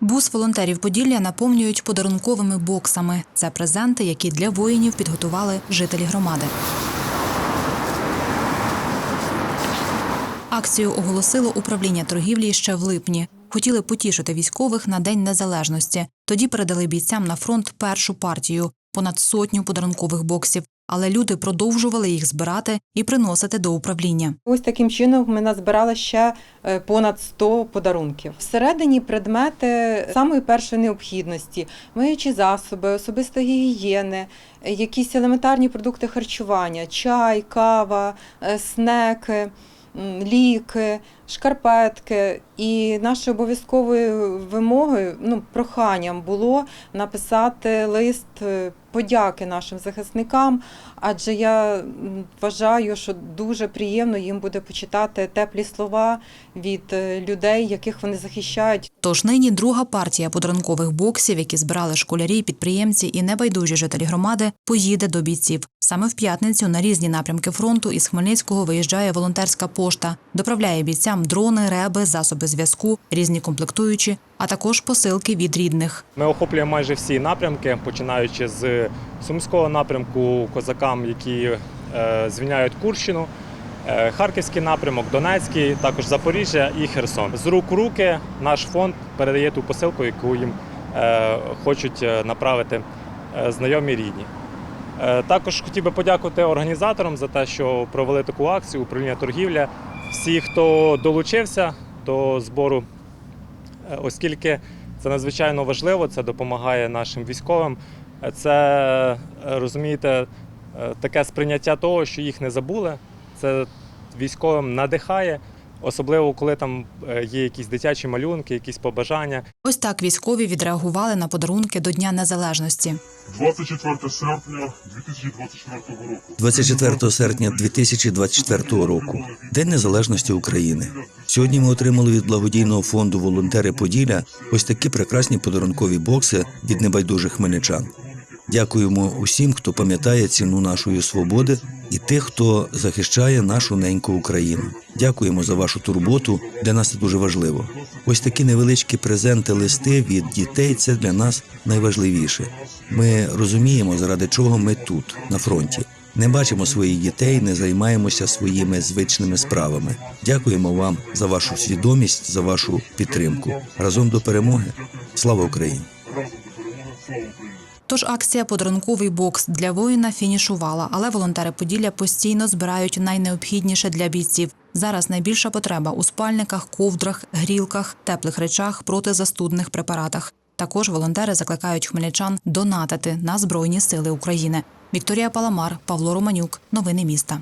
Бус волонтерів Поділля наповнюють подарунковими боксами. Це презенти, які для воїнів підготували жителі громади. Акцію оголосило управління торгівлі ще в липні. Хотіли потішити військових на День Незалежності. Тоді передали бійцям на фронт першу партію понад сотню подарункових боксів. Але люди продовжували їх збирати і приносити до управління. Ось таким чином ми назбирали ще е, понад 100 подарунків. Всередині предмети самої першої необхідності, миючі засоби, особистої гігієни, е, якісь елементарні продукти харчування, чай, кава, е, снеки. Ліки, шкарпетки, і нашою обов'язковою вимогою, ну проханням було написати лист е, подяки нашим захисникам, адже я вважаю, що дуже приємно їм буде почитати теплі слова від е, людей, яких вони захищають. Тож нині друга партія подарункових боксів, які збирали школярі, підприємці і небайдужі жителі громади, поїде до бійців. Саме в п'ятницю на різні напрямки фронту із Хмельницького виїжджає волонтерська пошта, доправляє бійцям дрони, реби, засоби зв'язку, різні комплектуючі, а також посилки від рідних. Ми охоплюємо майже всі напрямки, починаючи з Сумського напрямку, козакам, які е, звільняють Курщину, е, Харківський напрямок, Донецький, також Запоріжжя і Херсон. З рук руки наш фонд передає ту посилку, яку їм е, хочуть направити знайомі рідні. Також хотів би подякувати організаторам за те, що провели таку акцію управління торгівля. Всі, хто долучився до збору Е, оскільки це надзвичайно важливо, це допомагає нашим військовим. Е, Це е, розумієте, таке сприйняття того, що їх не забули. Це військовим надихає, особливо коли там е, є якісь дитячі малюнки, якісь побажання. Ось так військові відреагували на подарунки до Дня Незалежності. 24 серпня 2024 року. 24 серпня 2024 року, День Незалежності України. Сьогодні ми отримали від благодійного фонду Волонтери Поділля ось такі прекрасні подарункові бокси від небайдужих хмельничан. Дякуємо усім, хто пам'ятає ціну нашої свободи і тих, хто захищає нашу неньку Україну. Дякуємо за вашу турботу. Для нас це дуже важливо. Ось такі невеличкі презенти, листи від дітей це для нас найважливіше. Ми розуміємо, заради чого ми тут, на фронті. Не бачимо своїх дітей, не займаємося своїми звичними справами. Дякуємо вам за вашу свідомість, за вашу підтримку. Разом до перемоги. Слава Україні! Тож акція Подарунковий бокс для воїна фінішувала, але волонтери Поділля постійно збирають найнеобхідніше для бійців. Зараз найбільша потреба у спальниках, ковдрах, грілках, теплих речах, протизастудних препаратах. Також волонтери закликають хмельничан донатити на Збройні Сили України. Вікторія Паламар, Павло Романюк. Новини міста.